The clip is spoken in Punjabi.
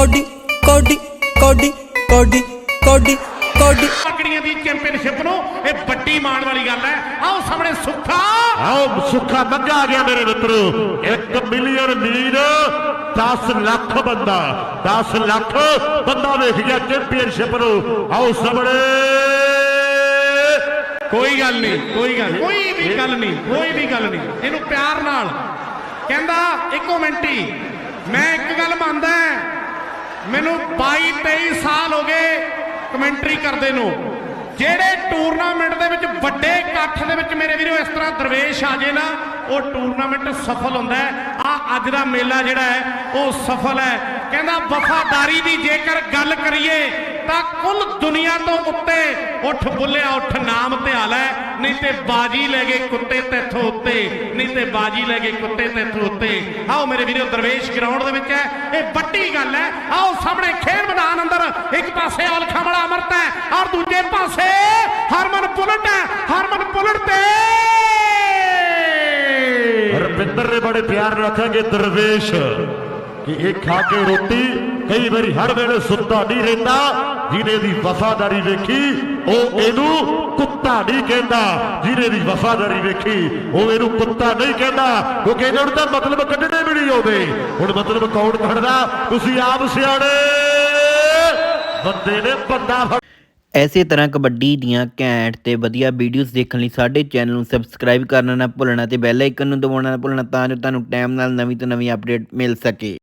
ਕੋਡੀ ਕੋਡੀ ਕੋਡੀ ਕੋਡੀ ਕੋਡੀ ਕੋਡੀ। ਪਕੜੀਆਂ ਦੀ ਚੈਂਪੀਅਨਸ਼ਿਪ ਨੂੰ ਇਹ ਵੱਡੀ ਮਾਣ ਵਾਲੀ ਗੱਲ ਹੈ। ਆਓ ਸਾਹਮਣੇ ਸੁੱਖਾ। ਆਓ ਸੁੱਖਾ ਮੰਗਾ ਆ ਗਿਆ ਮੇਰੇ ਮਿੱਤਰੋ। 1 ਮਿਲੀਅਨ ਲੀਡ 10 ਲੱਖ ਬੰਦਾ 10 ਲੱਖ ਬੰਦਾ ਵੇਖ ਗਿਆ ਚੈਂਪੀਅਨਸ਼ਿਪ ਨੂੰ। ਆਓ ਸਾਹਮਣੇ। ਕੋਈ ਗੱਲ ਨਹੀਂ ਕੋਈ ਗੱਲ ਕੋਈ ਵੀ ਗੱਲ ਨਹੀਂ ਕੋਈ ਵੀ ਗੱਲ ਨਹੀਂ। ਇਹਨੂੰ ਪਿਆਰ ਨਾਲ। ਕਹਿੰਦਾ ਇੱਕੋ ਮਿੰਟ ਹੀ। ਮੈਂ ਇੱਕ ਗੱਲ ਮੰਨਦਾ ਮੈਨੂੰ 22 23 ਸਾਲ ਹੋ ਗਏ ਕਮੈਂਟਰੀ ਕਰਦੇ ਨੂੰ। ਜਿਹੜੇ ਟੂਰਨਾਮੈਂਟ ਦੇ ਵਿੱਚ ਵੱਡੇ ਇਕੱਠ ਦੇ ਵਿੱਚ ਮੇਰੇ ਵੀਰੋ ਇਸ ਤਰ੍ਹਾਂ ਦਰਵੇਸ਼ ਆ ਜੇ ਨਾ, ਉਹ ਟੂਰਨਾਮੈਂਟ ਸਫਲ ਹੁੰਦਾ ਹੈ। ਆ ਅੱਜ ਦਾ ਮੇਲਾ ਜਿਹੜਾ ਹੈ, ਉਹ ਸਫਲ ਹੈ। ਕਹਿੰਦਾ ਵਫਾਦਾਰੀ ਦੀ ਜੇਕਰ ਗੱਲ ਕਰੀਏ ਤਾਂ ਕੁੱਲ ਦੁਨੀਆ ਤੋਂ ਉੱਤੇ ਉੱਠ ਬੁੱਲਿਆ, ਉੱਠ ਨਾਮ ਧਿਆ ਨਹੀਂ ਤੇ ਬਾਜੀ ਲੈ ਗਏ ਕੁੱਤੇ ਤੇਥੋਂ ਉੱਤੇ, ਨਹੀਂ ਤੇ ਬਾਜੀ ਲੈ ਗਏ ਕੁੱਤੇ ਤੇਥੋਂ ਉੱਤੇ। ਆਓ ਮੇਰੇ ਵੀਰੋ, ਦਰਵੇਸ਼ ਗਰਾਊਂਡ ਦੇ ਵਿੱਚ ਹੈ। ਇਹ ਵੱਡੀ ਗੱਲ ਹੈ। ਆਓ ਸਾਹਮਣੇ ਖੇਡ ਮੈਦਾਨ ਅੰਦਰ ਇੱਕ ਪਾਸੇ ਔਲਖਾਂ ਵਾਲਾ ਅਮਰਤ ਹੈ ਔਰ ਦੂਜੇ ਪਾਸੇ ਹਰਮਨ ਪੁਲਟ ਹੈ। ਹਰਮਨ ਪੁਲਟ ਤੇ ਰਵਿੰਦਰ ਨੇ ਬੜੇ ਪਿਆਰ ਨਾਲ ਰੱਖਾਂਗੇ ਦਰਵੇਸ਼ ਕਿ ਇਹ ਖਾ ਕੇ ਰੋਟੀ ਕਈ ਵਾਰੀ ਹਰ ਵੇਲੇ ਸੁੱਤਾ ਨਹੀਂ ਰਹਿੰਦਾ। ਜਿਹਨੇ ਦੀ ਵਫਾਦਾਰੀ ਵੇਖੀ, ਉਹ ਇਹਨੂੰ ਕੁੱਤਾ ਨਹੀਂ ਕਹਿੰਦਾ। ਜਿਹਨੇ ਦੀ ਵਫਾਦਾਰੀ ਵੇਖੀ, ਉਹ ਇਹਨੂੰ ਕੁੱਤਾ ਨਹੀਂ ਕਹਿੰਦਾ। ਕਿਉਂਕਿ ਇਹਨਾਂ ਨੂੰ ਤਾਂ ਮਤਲਬ ਕੱਢਣੇ ਵੀ ਨਹੀਂ ਆਉਂਦੇ। ਹੁਣ ਮਤਲਬ ਕੌਣ ਕੱਢਦਾ? ਤੁਸੀਂ ਆਪ ਸਿਆਣੇ। ਬੰਦੇ ਨੇ ਬੰਦਾ ਐਸੇ ਤਰ੍ਹਾਂ ਕਬੱਡੀ ਦੀਆਂ ਘੈਂਟ ਤੇ ਵਧੀਆ ਵੀਡੀਓਜ਼ ਦੇਖਣ ਲਈ ਸਾਡੇ ਚੈਨਲ ਨੂੰ ਸਬਸਕ੍ਰਾਈਬ ਕਰਨਾ ਨਾ ਭੁੱਲਣਾ ਤੇ ਬੈਲ ਆਈਕਨ ਨੂੰ ਦਬਾਉਣਾ ਨਾ ਭੁੱਲਣਾ ਤਾਂ ਜੋ ਤੁਹਾਨੂੰ ਟਾਈਮ ਨਾਲ ਨਵੀਂ ਤੋਂ ਨਵੀਂ ਅਪਡੇਟ ਮਿਲ ਸਕੇ।